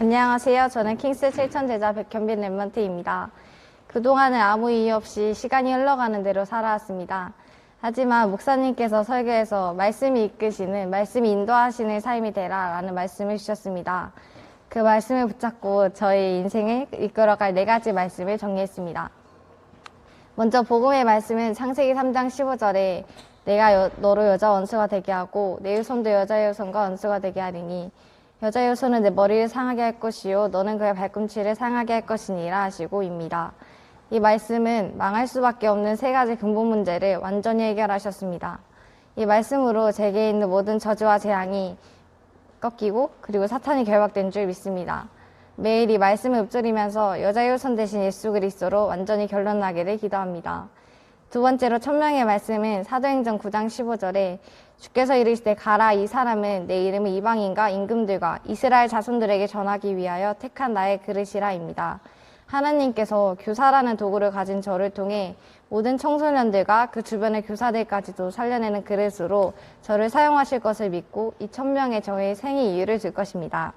안녕하세요. 저는 킹스 7천 제자 백현빈 랩먼트입니다. 그동안은 아무 이유 없이 시간이 흘러가는 대로 살아왔습니다. 하지만 목사님께서 설교에서 말씀이 이끄시는, 말씀이 인도하시는 삶이 되라 라는 말씀을 주셨습니다. 그 말씀을 붙잡고 저의 인생을 이끌어갈 네 가지 말씀을 정리했습니다. 먼저 복음의 말씀은 창세기 3장 15절에 내가 여- 너로 여자 원수가 되게 하고 내 후손도 여자 의 후손과 원수가 되게 하리니 여자의 후손은 내 머리를 상하게 할 것이요 너는 그의 발꿈치를 상하게 할 것이니라 하시고입니다. 이 말씀은 망할 수밖에 없는 세 가지 근본 문제를 완전히 해결하셨습니다. 이 말씀으로 제게 있는 모든 저주와 재앙이 꺾이고 그리고 사탄이 결박된 줄 믿습니다. 매일 이 말씀을 읊조리면서 여자의 후손 대신 예수 그리스도로 완전히 결론 나기를 기도합니다. 두 번째로 천명의 말씀은 사도행전 9장 15절에 주께서 이르시되 가라 이 사람은 내 이름을 이방인과 임금들과 이스라엘 자손들에게 전하기 위하여 택한 나의 그릇이라입니다. 하나님께서 교사라는 도구를 가진 저를 통해 모든 청소년들과 그 주변의 교사들까지도 살려내는 그릇으로 저를 사용하실 것을 믿고 이 천명의 저의 생의 이유를 줄 것입니다.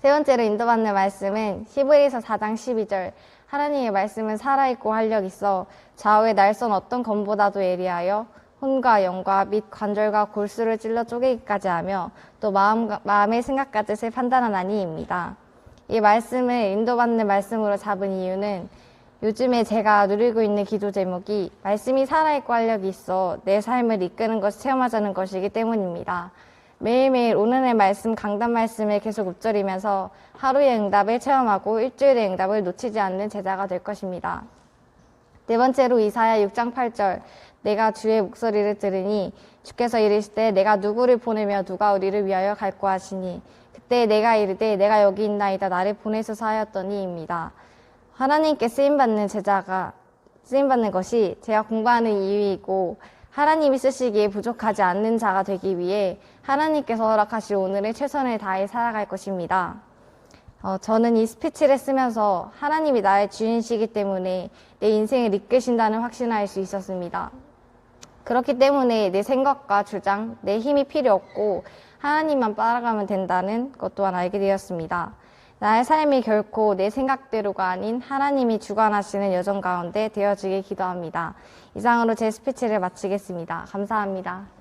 세 번째로 인도받는 말씀은 히브리서 4장 12절 하나님의 말씀은 살아있고 활력 있어 좌우의 날선 어떤 검보다도 예리하여 혼과 영과 및 관절과 골수를 찔러 쪼개기까지 하며 또 마음, 마음의 뜻을 판단하나니입니다. 이 말씀을 인도받는 말씀으로 잡은 이유는 요즘에 제가 누리고 있는 기도 제목이 말씀이 살아있고 활력이 있어 내 삶을 이끄는 것을 체험하자는 것이기 때문입니다. 매일매일 오늘의 말씀, 강단 말씀을 계속 읊조리면서 하루의 응답을 체험하고 일주일의 응답을 놓치지 않는 제자가 될 것입니다. 네 번째로 이사야 6장 8절 내가 주의 목소리를 들으니 주께서 이르시되 내가 누구를 보내며 누가 우리를 위하여 갈고 하시니 그때 내가 이르되 내가 여기 있나이다 나를 보내소서 하였더니입니다. 하나님께 쓰임 받는 제자가 쓰임 받는 것이 제가 공부하는 이유이고 하나님이 쓰시기에 부족하지 않는 자가 되기 위해 하나님께서 허락하실 오늘의 최선을 다해 살아갈 것입니다. 어, 저는 이 스피치를 쓰면서 하나님이 나의 주인이시기 때문에 내 인생을 이끄신다는 확신을 할수 있었습니다. 그렇기 때문에 내 생각과 주장, 내 힘이 필요 없고 하나님만 따라가면 된다는 것 또한 알게 되었습니다. 나의 삶이 결코 내 생각대로가 아닌 하나님이 주관하시는 여정 가운데 되어지길 기도합니다. 이상으로 제 스피치를 마치겠습니다. 감사합니다.